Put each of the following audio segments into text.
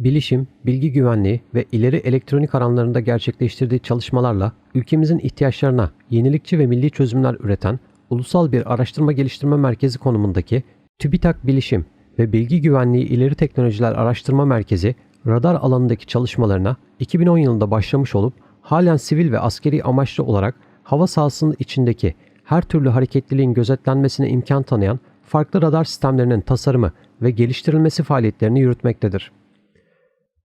Bilişim, bilgi güvenliği ve ileri elektronik alanlarında gerçekleştirdiği çalışmalarla ülkemizin ihtiyaçlarına yenilikçi ve milli çözümler üreten ulusal bir araştırma geliştirme merkezi konumundaki TÜBİTAK Bilişim ve Bilgi Güvenliği İleri Teknolojiler Araştırma Merkezi radar alanındaki çalışmalarına 2010 yılında başlamış olup halen sivil ve askeri amaçlı olarak hava sahasının içindeki her türlü hareketliliğin gözetlenmesine imkan tanıyan farklı radar sistemlerinin tasarımı ve geliştirilmesi faaliyetlerini yürütmektedir.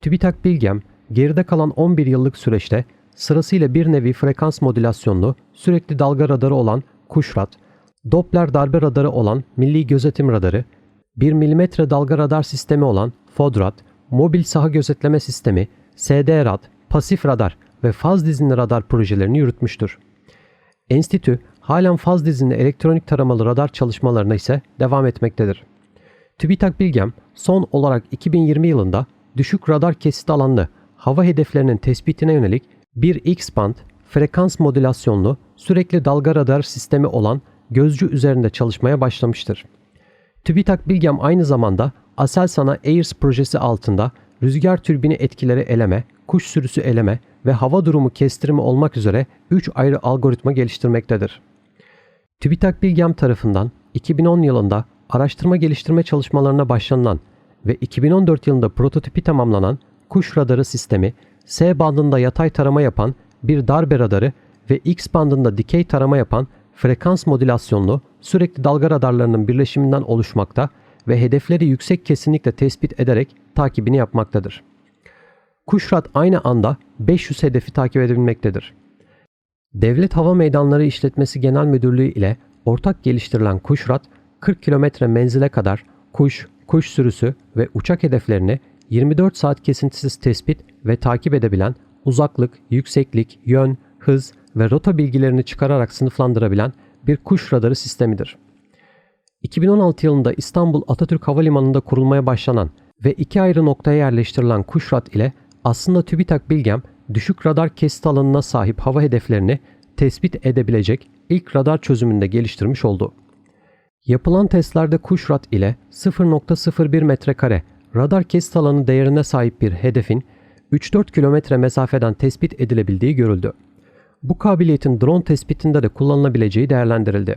TÜBİTAK Bilgem, geride kalan 11 yıllık süreçte sırasıyla bir nevi frekans modülasyonlu, sürekli dalga radarı olan Kuşrat, Doppler darbe radarı olan Milli Gözetim Radarı, 1 mm dalga radar sistemi olan FODRAT, mobil saha gözetleme sistemi, SD-RAD, pasif radar ve faz dizinli radar projelerini yürütmüştür. Enstitü halen faz dizinli elektronik taramalı radar çalışmalarına ise devam etmektedir. TÜBİTAK Bilgem son olarak 2020 yılında düşük radar kesit alanlı hava hedeflerinin tespitine yönelik bir X-band frekans modülasyonlu sürekli dalga radar sistemi olan gözcü üzerinde çalışmaya başlamıştır. TÜBİTAK Bilgem aynı zamanda Aselsan'a AIRS projesi altında rüzgar türbini etkileri eleme, kuş sürüsü eleme ve hava durumu kestirimi olmak üzere 3 ayrı algoritma geliştirmektedir. TÜBİTAK Bilgem tarafından 2010 yılında araştırma geliştirme çalışmalarına başlanılan ve 2014 yılında prototipi tamamlanan kuş radarı sistemi, S bandında yatay tarama yapan bir darbe radarı ve X bandında dikey tarama yapan frekans modülasyonlu sürekli dalga radarlarının birleşiminden oluşmakta ve hedefleri yüksek kesinlikle tespit ederek takibini yapmaktadır. Kuşrat aynı anda 500 hedefi takip edebilmektedir. Devlet Hava Meydanları İşletmesi Genel Müdürlüğü ile ortak geliştirilen Kuşrat, 40 kilometre menzile kadar kuş, kuş sürüsü ve uçak hedeflerini 24 saat kesintisiz tespit ve takip edebilen, uzaklık, yükseklik, yön, hız ve rota bilgilerini çıkararak sınıflandırabilen bir kuş radarı sistemidir. 2016 yılında İstanbul Atatürk Havalimanı'nda kurulmaya başlanan ve iki ayrı noktaya yerleştirilen Kuşrat ile aslında TÜBİTAK Bilgem düşük radar kesit alanına sahip hava hedeflerini tespit edebilecek ilk radar çözümünde geliştirmiş oldu. Yapılan testlerde Kuşrat ile 0.01 metrekare radar kesit alanı değerine sahip bir hedefin 3-4 kilometre mesafeden tespit edilebildiği görüldü. Bu kabiliyetin drone tespitinde de kullanılabileceği değerlendirildi.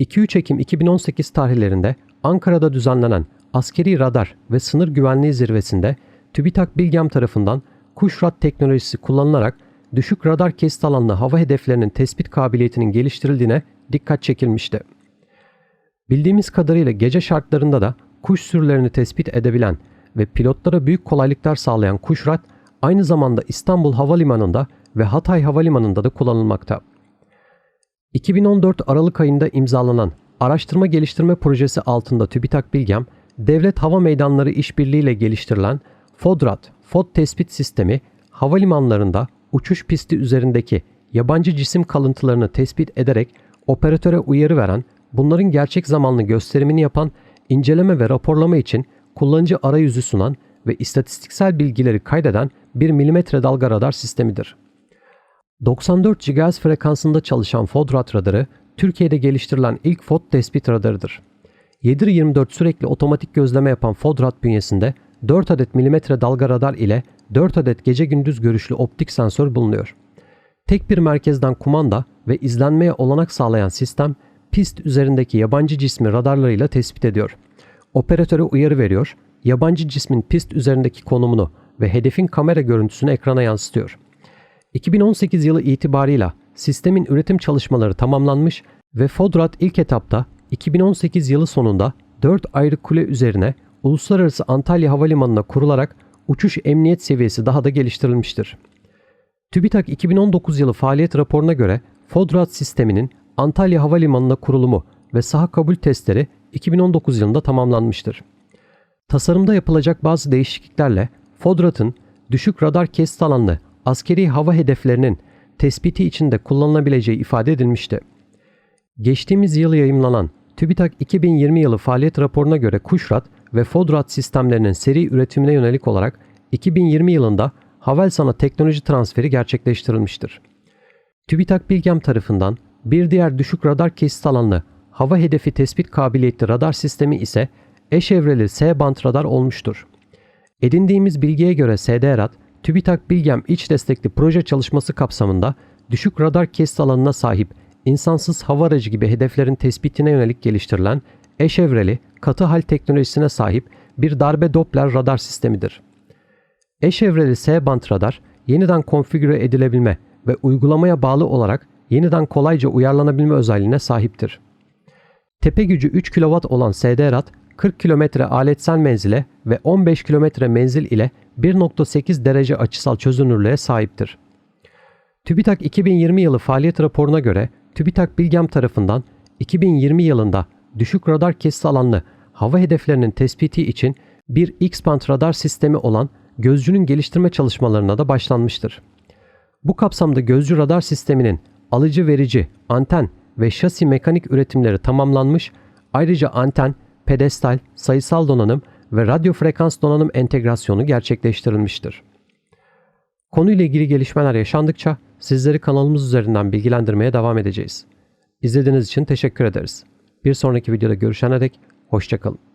2-3 Ekim 2018 tarihlerinde Ankara'da düzenlenen askeri radar ve sınır güvenliği zirvesinde TÜBİTAK Bilgem tarafından Kuşrat teknolojisi kullanılarak düşük radar kesit alanlı hava hedeflerinin tespit kabiliyetinin geliştirildiğine dikkat çekilmişti. Bildiğimiz kadarıyla gece şartlarında da kuş sürülerini tespit edebilen ve pilotlara büyük kolaylıklar sağlayan Kuşrat aynı zamanda İstanbul Havalimanı'nda ve Hatay Havalimanı'nda da kullanılmakta. 2014 Aralık ayında imzalanan Araştırma Geliştirme Projesi altında TÜBİTAK Bilgem, Devlet Hava Meydanları İşbirliği ile geliştirilen FODRAT, FOD tespit sistemi, havalimanlarında uçuş pisti üzerindeki yabancı cisim kalıntılarını tespit ederek operatöre uyarı veren, bunların gerçek zamanlı gösterimini yapan, inceleme ve raporlama için kullanıcı arayüzü sunan ve istatistiksel bilgileri kaydeden bir milimetre dalga radar sistemidir. 94 GHz frekansında çalışan FODRAT radarı, Türkiye'de geliştirilen ilk FOD tespit radarıdır. 7-24 sürekli otomatik gözleme yapan FODRAT bünyesinde 4 adet milimetre dalga radar ile 4 adet gece gündüz görüşlü optik sensör bulunuyor. Tek bir merkezden kumanda ve izlenmeye olanak sağlayan sistem pist üzerindeki yabancı cismi radarlarıyla tespit ediyor. Operatöre uyarı veriyor, yabancı cismin pist üzerindeki konumunu ve hedefin kamera görüntüsünü ekrana yansıtıyor. 2018 yılı itibarıyla sistemin üretim çalışmaları tamamlanmış ve Fodrat ilk etapta 2018 yılı sonunda 4 ayrı kule üzerine Uluslararası Antalya Havalimanı'na kurularak uçuş emniyet seviyesi daha da geliştirilmiştir. TÜBİTAK 2019 yılı faaliyet raporuna göre Fodrat sisteminin Antalya Havalimanı'na kurulumu ve saha kabul testleri 2019 yılında tamamlanmıştır. Tasarımda yapılacak bazı değişikliklerle Fodrat'ın düşük radar kesit alanlı askeri hava hedeflerinin tespiti içinde kullanılabileceği ifade edilmişti. Geçtiğimiz yıl yayımlanan TÜBİTAK 2020 yılı faaliyet raporuna göre Kuşrat ve Fodrat sistemlerinin seri üretimine yönelik olarak 2020 yılında Havelsan'a teknoloji transferi gerçekleştirilmiştir. TÜBİTAK Bilgem tarafından bir diğer düşük radar kesit alanlı hava hedefi tespit kabiliyetli radar sistemi ise eş evreli S-band radar olmuştur. Edindiğimiz bilgiye göre SDRAD, TÜBİTAK Bilgem iç destekli proje çalışması kapsamında düşük radar kesit alanına sahip insansız hava aracı gibi hedeflerin tespitine yönelik geliştirilen eş evreli katı hal teknolojisine sahip bir darbe Doppler radar sistemidir. Eş evreli S-band radar yeniden konfigüre edilebilme ve uygulamaya bağlı olarak yeniden kolayca uyarlanabilme özelliğine sahiptir. Tepe gücü 3 kW olan SDRAD 40 km aletsel menzile ve 15 km menzil ile 1.8 derece açısal çözünürlüğe sahiptir. TÜBİTAK 2020 yılı faaliyet raporuna göre TÜBİTAK Bilgem tarafından 2020 yılında düşük radar kesit alanlı hava hedeflerinin tespiti için bir X-band radar sistemi olan gözcünün geliştirme çalışmalarına da başlanmıştır. Bu kapsamda gözcü radar sisteminin alıcı verici, anten ve şasi mekanik üretimleri tamamlanmış, ayrıca anten, pedestal, sayısal donanım ve radyo frekans donanım entegrasyonu gerçekleştirilmiştir. Konuyla ilgili gelişmeler yaşandıkça sizleri kanalımız üzerinden bilgilendirmeye devam edeceğiz. İzlediğiniz için teşekkür ederiz. Bir sonraki videoda görüşene dek hoşçakalın.